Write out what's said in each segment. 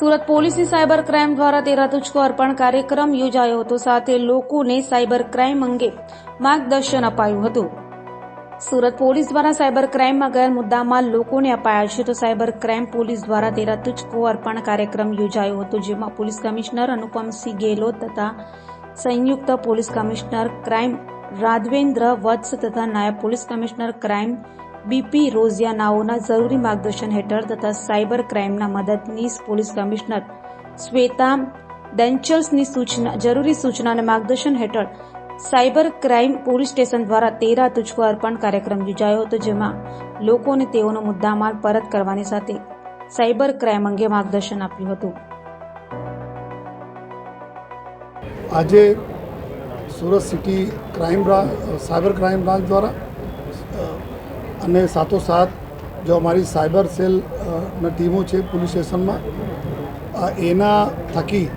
સુરત પોલીસની cyber crime દ્વારા તેરા તુચકો અર્પણ કાર્યક્રમ યોજાયો હતો. સાથે લોકોને સાયબર ક્રાઇમ અંગે માર્ગદર્શન અપાયું હતું. સુરત પોલીસ દ્વારા સાયબર ક્રાઇમમાં ગયેલ મુદ્દામાં લોકોને અપાયા છે. તો સાયબર ક્રાઇમ પોલીસ દ્વારા તેરા તુચકો અર્પણ કાર્યક્રમ યોજાયો હતો, જેમાં પોલીસ કમિશનર અનુપમસિંહ ગેહલોત તથા સંયુક્ત police commissioner crime Raghvendra Vats તથા નાયબ પોલીસ કમિશનર ક્રાઇમ બીપી રોઝિયાનાઓના જરૂરી માર્ગદર્શન હેઠળ તથા સાયબર ક્રાઇમના મદદનીશ પોલીસ કમિશનર શ્વેતા ડેન્ચલ્સની સૂચના, જરૂરી સૂચના અને માર્ગદર્શન હેઠળ સાયબર ક્રાઇમ પોલીસ સ્ટેશન દ્વારા તેરા તુચકો અર્પણ કાર્યક્રમ યોજાયો હતો, જેમાં લોકોને તેઓનો મુદ્દામાલ પરત કરવાની સાથે સાયબર ક્રાઇમ અંગે માર્ગદર્શન આપ્યું હતું. આજે Surat city crime cyber crime branch દ્વારા અને સાથોસાથ જો અમારી સાયબર સેલ ના ટીમો છે પોલીસ સ્ટેશનમાં એના થકી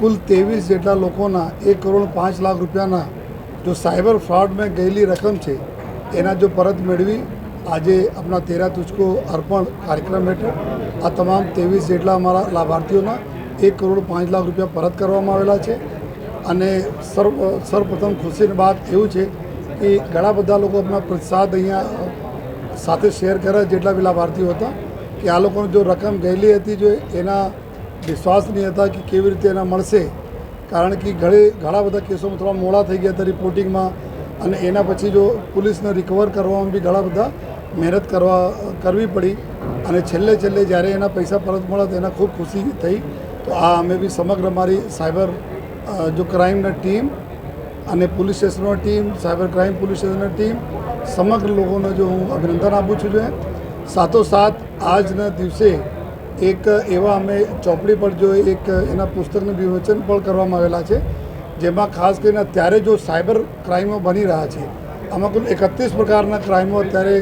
કુલ ત્રેવીસ જેટલા લોકોના એક કરોડ પાંચ લાખ રૂપિયાના જો સાયબર ફ્રોડમાં ગયેલી રકમ છે, એના જો પરત મેળવી, આજે આપણા તેરા તુચકો અર્પણ કાર્યક્રમ હેઠળ, આ તમામ ત્રેવીસ જેટલા અમારા લાભાર્થીઓના એક કરોડ પાંચ લાખ રૂપિયા પરત કરવામાં આવેલા છે. અને સર્વ સર્વપ્રથમ ખુશીની વાત એવું છે કે ઘણા બધા લોકો આપણા પ્રસાદ અહીંયા સાથે શેર કર્યા જેટલા બી લાભાર્થીઓ હતા કે આ લોકોને જો રકમ ગયેલી હતી, જો એના વિશ્વાસ નહીં હતા કે કેવી રીતે એના મળશે. કારણ કે ઘણી ઘણા બધા કેસોમાં થોડા મોડા થઈ ગયા હતા રિપોર્ટિંગમાં અને એના પછી જો પોલીસને રિકવર કરવામાં બી ઘણા બધા મહેનત કરવા, કરવી પડી અને છેલ્લે છેલ્લે જ્યારે એના પૈસા પરત મળ્યા તો એના ખૂબ ખુશી થઈ. તો આ અમે બી સમગ્ર અમારી સાયબર જો ક્રાઇમના ટીમ અને પોલીસ સ્ટેશનની ટીમ, સાયબર ક્રાઇમ પોલીસ સ્ટેશનની ટીમ, સમગ્ર લોકોને જો હું અભિનંદન આપું છું જોઈએ સાથોસાથ આજના દિવસે એક એવા અમે ચોપડી પર જો એક એના પુસ્તકનું વિવેચન પણ કરવામાં આવેલા છે, જેમાં ખાસ કરીને અત્યારે જો સાયબર ક્રાઇમો બની રહ્યા છે, આમાં કુલ એકત્રીસ પ્રકારના ક્રાઇમો અત્યારે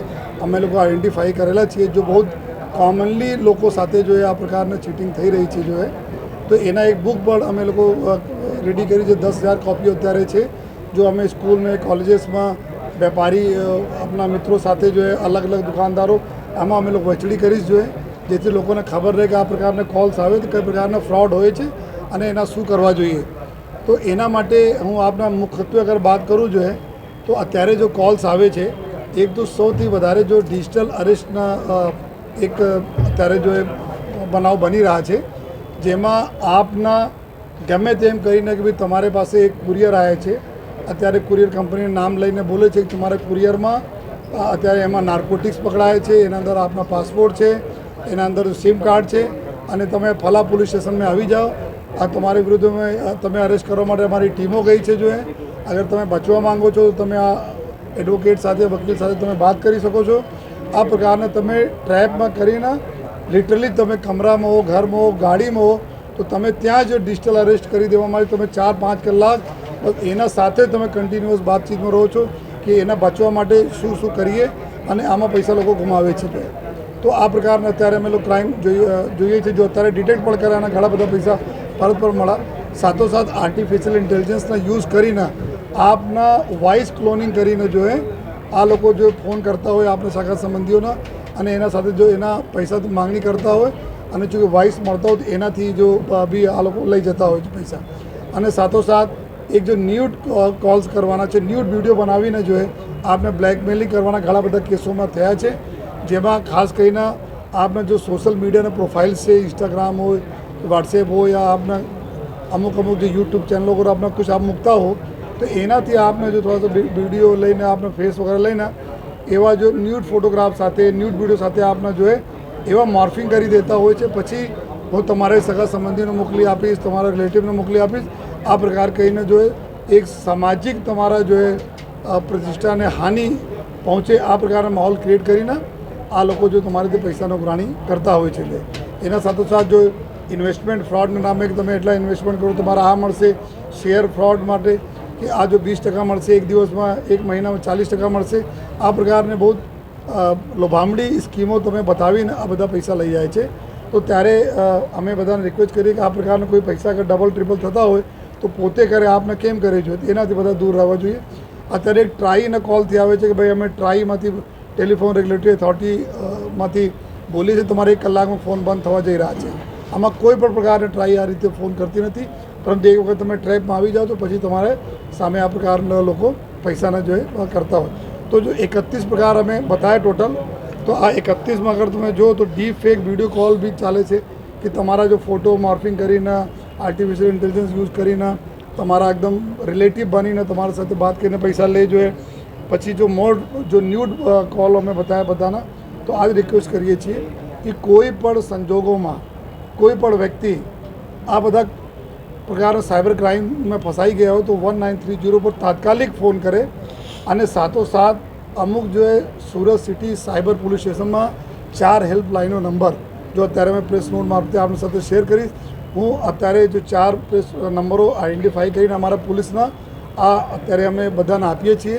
અમે લોકો આઈડેન્ટિફાઈ કરેલા છીએ, જો બહુ કોમનલી લોકો સાથે જો આ પ્રકારના ચીટિંગ થઈ રહી છે જો તો એના એક બુક પણ અમે લોકો રેડી કરી છે. દસ હજાર કોપીઓ અત્યારે છે. જો અમે સ્કૂલને, કોલેજીસમાં વેપારી આપણા મિત્રો સાથે જો એ અલગ અલગ દુકાનદારો, આમાં અમે લોકો વહેંચણી કરીશ જોઈએ જેથી લોકોને ખબર રહે કે આ પ્રકારના કોલ્સ આવે તો કઈ પ્રકારના ફ્રોડ હોય છે અને એના શું કરવા જોઈએ. તો એના માટે હું આપના મુખ્યત્વે અગર વાત કરું જોઈએ તો અત્યારે જો કોલ્સ આવે છે, એક તો સૌથી વધારે જો ડિજિટલ અરેસ્ટના એક અત્યારે જો એ બનાવ બની રહ્યા છે, જેમાં આપના ગમે તેમ કરીને કે ભાઈ તમારી પાસે એક કુરિયર આવે છે અત્યારે કુરિયર કંપનીનું નામ લઈને બોલે છે કે તમારા કુરિયરમાં અત્યારે એમાં નાર્કોટિક્સ પકડાય છે, એના અંદર આપના પાસપોર્ટ છે, એના અંદર સિમ કાર્ડ છે, અને તમે ફલા પોલીસ સ્ટેશનમાં આવી જાઓ. આ તમારી વિરુદ્ધ તમે અરેસ્ટ કરવા માટે અમારી ટીમો ગઈ છે જો અગર તમે બચવા માંગો છો, તો તમે આ એડવોકેટ સાથે, વકીલ સાથે તમે વાત કરી શકો છો. આ પ્રકારના તમે ટ્રેપમાં કરીને લિટરલી તમે કમરામાં હો ઘરમાં હો ગાડીમાં હો તો તમે ત્યાં જ ડિજિટલ અરેસ્ટ કરી દેવા માટે તમે ચાર પાંચ કલાક બસ એના સાથે તમે કન્ટિન્યુઅસ બાતચીતમાં રહો છો કે એના બચવા માટે શું શું કરીએ અને આમાં પૈસા લોકો ગુમાવે છે તે. તો આ પ્રકારના અત્યારે અમે લોકો ક્રાઇમ જોઈએ છીએ જો અત્યારે ડિટેક્ટ પણ કર્યા અને ઘણા બધા પૈસા પરત પર મળ્યા. સાથોસાથ આર્ટિફિશિયલ ઇન્ટેલિજન્સના યુઝ કરીને આપના વોઇસ ક્લોનિંગ કરીને જો એ, આ લોકો જો ફોન કરતા હોય આપણા સગા સંબંધીઓના અને એના સાથે જો એના પૈસાથી માંગણી કરતા હોય અને જો વોઇસ મળતા હોય તો એનાથી જો બી આ લોકો લઈ જતા હોય છે પૈસા. અને સાથોસાથ એક જો ન્યૂડ કોલ્સ કરવાના છે ન્યૂડ વીડિયો બનાવીને જો આપને બ્લેકમેલિંગ કરવાના ઘણા બધા કેસોમાં થયા છે. જેમાં ખાસ કરીને આપને જો સોશિયલ મીડિયાના પ્રોફાઇલ્સ છે ઇન્સ્ટાગ્રામ હોય વોટ્સએપ હોય યા આપના અમુક અમુક જે યુટ્યુબ ચેનલો પર આપને કુછ આપ મૂકતા હો, તો એનાથી આપને જો થોડા વીડિયો લઈને આપને ફેસ વગેરે લઈને એવા જો ન્યૂડ ફોટોગ્રાફ સાથે ન્યૂડ વીડિયો સાથે આપને જો એવા મોર્ફિંગ કરી દેતા હોય છે. પછી હું તમારે સગા સંબંધીને મોકલી આપીશ, તમારા રિલેટિવને મોકલી આપીશ. આ પ્રકાર કહીને જો એક સામાજિક તમારા જો પ્રતિષ્ઠાને હાનિ પહોંચે આ પ્રકારના માહોલ ક્રિએટ કરીને આ લોકો જો તમારી પૈસાનો પ્રાણી કરતા હોય છે એના એના સાથોસાથ જો ઇન્વેસ્ટમેન્ટ ફ્રોડના નામે તમે એટલા ઇન્વેસ્ટમેન્ટ કરો તમારે આ મળશે શેર ફ્રોડ માટે કે આ જો વીસ ટકા મળશે એક દિવસમાં, એક મહિનામાં ચાલીસ ટકા મળશે, આ પ્રકારને બહુ લોભામડી સ્કીમો તમે બતાવીને આ બધા પૈસા લઈ જાય છે. તો ત્યારે અમે બધાને રિક્વેસ્ટ કરીએ કે આ પ્રકારના કોઈ પૈસા અગર ડબલ ટ્રિપલ થતા હોય તો પોતે કરે આપને કેમ કરે છે? એનાથી બધા દૂર રહેવા જોઈએ. અત્યારે એક ટ્રાઈના કોલથી આવે છે કે ભાઈ અમે ટ્રાઈમાંથી ટેલિફોન રેગ્યુલેટરી અથોરિટી માંથી બોલી છે તમારે એક કલાકમાં ફોન બંધ થવા જઈ રહ્યા છે. આમાં કોઈ પણ પ્રકારની ટ્રાય આ રીતે ફોન કરતી નથી. પરંતુ એક વખત તમે ટ્રેપમાં આવી જાઓ તો પછી તમારે સામે આ પ્રકારના લોકો પૈસાના જો એ કરતા હોય. તો જો એકત્રીસ પ્રકાર અમે બતાવ્યા ટોટલ તો આ એકત્રીસમાં અગર તમે જુઓ તો ડીપ ફેક વીડિયો કોલ બી ચાલે છે કે તમારા જો ફોટો મોર્ફિંગ કરીને આર્ટિફિશિયલ ઇન્ટેલિજન્સ યુઝ કરીને તમારા એકદમ રિલેટિવ બનીને તમારા સાથે વાત કરીને પૈસા લઈ જોઈએ. પછી જો મોર જો ન્યૂડ કોલ અમે બતાવ્યા બધાના, તો આ જ રિક્વેસ્ટ કરીએ છીએ કે કોઈ પણ સંજોગોમાં, કોઈ પણ વ્યક્તિ આ બધા પ્રકારના સાયબર ક્રાઇમમાં ફસાઈ ગયા હોય તો વન નાઇન થ્રી જીરો પર તાત્કાલિક ફોન કરે અને સાથોસાથ અમુક જો સુરત સિટી સાયબર પોલીસ સ્ટેશનમાં ચાર હેલ્પલાઇનનો નંબર જો અત્યારે મેં પ્રેસ નોટ મારફતે આપણી સાથે શેર કરીશ હું અત્યારે જો ચાર નંબરો આઈડેન્ટિફાઈ કરીને અમારા પોલીસના, આ અત્યારે અમે બધાને આપીએ છીએ.